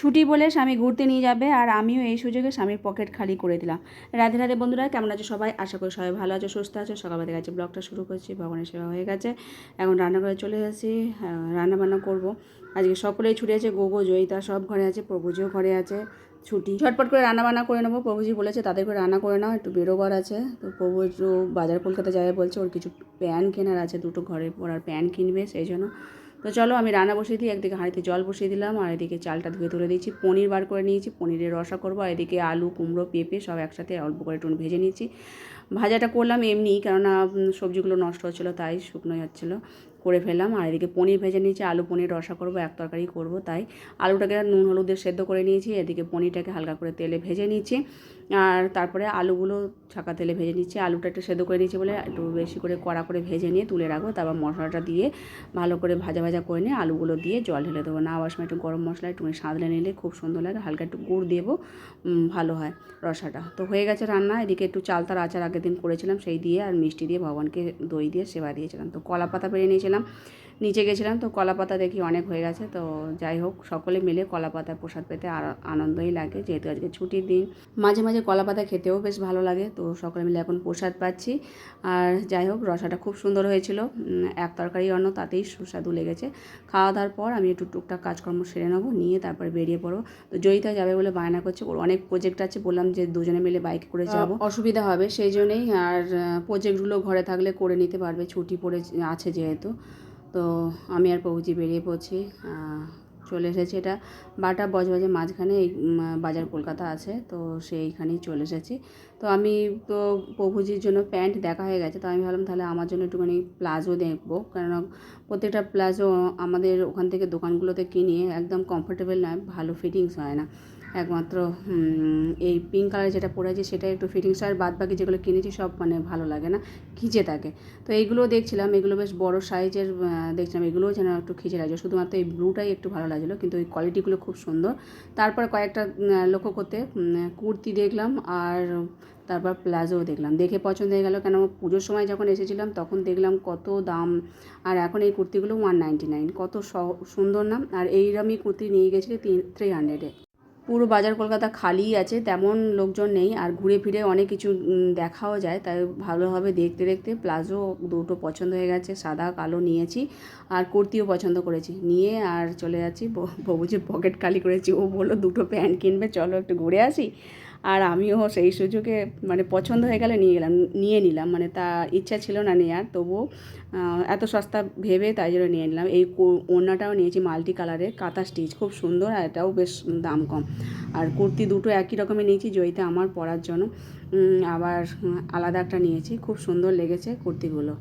ছুটি বলে স্বামী ঘুরতে নিয়ে যাবে আর আমিও এই সুযোগে স্বামীর পকেট খালি করে দিলাম। রাধে রাধে বন্ধুরা, কেমন আছো সবাই? আশা করি সবাই ভালো আছো, সুস্থ আছো। সকালবেলা থেকে গেছে ব্লগটা শুরু করছি, ভগবানের সেবা হয়ে গেছে। এখন রান্নাঘরে চলে যাচ্ছি রান্না বান্না করব। আজকে সকলেই ছুটি আছে, গোগো, জয়িতা সব ঘরে আছে, প্রভুজিও ঘরে আছে, ছুটি। ঝটপট করে রান্না বান্না করে নেব, প্রভুজি বলেছে তাদের করে রান্না করে নাও, একটু বেরোবার আছে। তো প্রভু একটু বাজার কলকাতা যাবে বলছে, ওর কিছু প্যান কেনার আছে, দুটো ঘরে পরার প্যান কিনবে, সেই জন্য। তো চলো আমি রান্না বসিয়ে দিই, একদিকে হাঁড়িতে জল বসিয়ে দিলাম, আর এদিকে চালটা ধুয়ে তুলে দিয়েছি। পনির বার করে নিয়েছি, পনিরের রসা করব, আর এদিকে আলু, কুমড়ো, পেঁপে সব একসাথে অল্প করে টুন ভেজে নিয়েছি। ভাজাটা করলাম এমনি কেননা সবজিগুলো নষ্ট হচ্ছিল, তাই শুকনো হচ্ছিল। করে ফেললাম। আর এদিকে পনির ভেজে নিয়েছি, আলু পনির রসা করব, এক তরকারি করব। তাই আলুটাকে নুন, হলুদ দিয়ে সেদ্ধ করে নিয়েছি। এদিকে পনিরটাকে হালকা করে তেলে ভেজে নিয়েছি আর তারপরে আলুগুলো ছাকা তেলে ভেজে নিচ্ছি। আলুটা একটু সেদ্ধ করে নিয়েছি বলে একটু বেশি করে কড়া করে ভেজে নিয়ে তুলে রাখব। তারপর মশলাটা দিয়ে ভালো করে ভাজা ভাজা করে নিয়ে আলুগুলো দিয়ে জল ঢেলে দেবো। না আবার সময় একটু গরম মশলা, একটু সাঁতলে নিলে খুব সুন্দর লাগে। হালকা একটু গুড় দেবো ভালো হয় রসাটা। তো হয়ে গেছে রান্না। এদিকে একটু চালতার আচার আগের দিন করেছিলাম, সেই দিয়ে আর মিষ্টি দিয়ে ভগবানকে দই দিয়ে সেবা দিয়েছিলাম। তো কলা পাতা পেরে নিয়েছিলাম ¿Verdad? নিচে গেছিলাম তো কলা পাতা দেখি অনেক হয়ে গেছে তো যাই হোক সকলে মিলে কলা পাতার প্রসাদ পেতে আর আনন্দই লাগে যেহেতু আজকে ছুটির দিন। মাঝে মাঝে কলা পাতা খেতেও বেশ ভালো লাগে তো সকলে মিলে এখন প্রসাদ পাচ্ছি। আর যাই হোক রসাটা খুব সুন্দর হয়েছিল এক তরকারি অন্য তাতেই সুস্বাদু লেগেছে। খাওয়া দাওয়ার পর আমি একটু টুকটাক কাজকর্ম সেরে নেব নিয়ে তারপরে বেরিয়ে পড়ব। তো জয়িতা যাবে বলে বায়না করছে ওর অনেক প্রজেক্ট আছে বললাম যে দুজনে মিলে বাইক করে যাব। অসুবিধা হবে সেই জন্যেই আর প্রজেক্টগুলো ঘরে থাকলে করে নিতে পারবে ছুটি পড়ে আছে যেহেতু। তো আমি আর প্রভুজি বেরিয়ে পড়ছি চলে এসেছি এটা বাটা বজবাজে মাঝখানে, এই বাজার কলকাতা আছে, তো সেইখানেই চলে এসেছি। তো আমি তো প্রভুজির জন্য প্যান্ট দেখা হয়ে গেছে, তো আমি ভাবলাম তাহলে আমার জন্য একটুখানি প্লাজো দেখব, কেননা প্রত্যেকটা প্লাজো আমাদের ওখান থেকে দোকানগুলোতে কিনি একদম কমফোর্টেবল নয়, ভালো ফিটিংস হয় না। একমাত্র এই পিঙ্ক কালার যেটা পরে আছে সেটা একটু ফিটিংস আর বাদ বাকি যেগুলো কিনেছি সব মানে ভালো লাগে না, খিচে থাকে। তো এইগুলো দেখছিলাম, এগুলো বেশ বড় সাইজের দেখছিলাম, এগুলোও যেন একটু খিচে লাগছে। শুধুমাত্র এই ব্লুটাই একটু ভালো লাগছিল, কিন্তু এই কোয়ালিটিগুলো খুব সুন্দর। তারপর কয়েকটা লক্ষ্য করতে কুর্তি দেখলাম আর তারপর প্লাজোও দেখলাম। দেখে পছন্দ হয়ে গেল, কেন পুজোর সময় যখন এসেছিলাম তখন দেখলাম কত দাম। আর এখন এই কুর্তিগুলো ওয়ান নাইনটি নাইন কত সুন্দর নাম আর এইরকমই কুর্তি নিয়ে গেছিল তিন থ্রি হান্ড্রেডে পুরো বাজার কলকাতা খালিই আছে, তেমন লোকজন নেই আর ঘুরে ফিরে অনেক কিছু দেখাও যায়, তাই ভালোভাবে দেখতে দেখতে প্লাজো দুটো পছন্দ হয়ে গেছে, সাদা, কালো নিয়েছি আর কুর্তিও পছন্দ করেছি। নিয়ে আর চলে যাচ্ছি ববুজির পকেট খালি করেছি, ও বলল, দুটো প্যান্ট কিনবে, চলো একটু ঘুরে আসি। আর আমিও সেই সুযোগে মানে পছন্দ হয়ে গেলে নিয়ে গেলাম, নিয়ে নিলাম। মানে তা ইচ্ছা ছিল না নেওয়ার তবুও এত সস্তা ভেবে তাই জন্য নিয়ে নিলাম। এই ওড়নাটাও নিয়েছি মাল্টি কালারের কাঁথা স্টিচ, খুব সুন্দর আর এটাও বেশ দাম কম। আর কুর্তি দুটো একই রকমের নিয়েছি, জয়িতে আমার পরার জন্য। আবার আলাদা একটা নিয়েছি, খুব সুন্দর লেগেছে কুর্তিগুলো।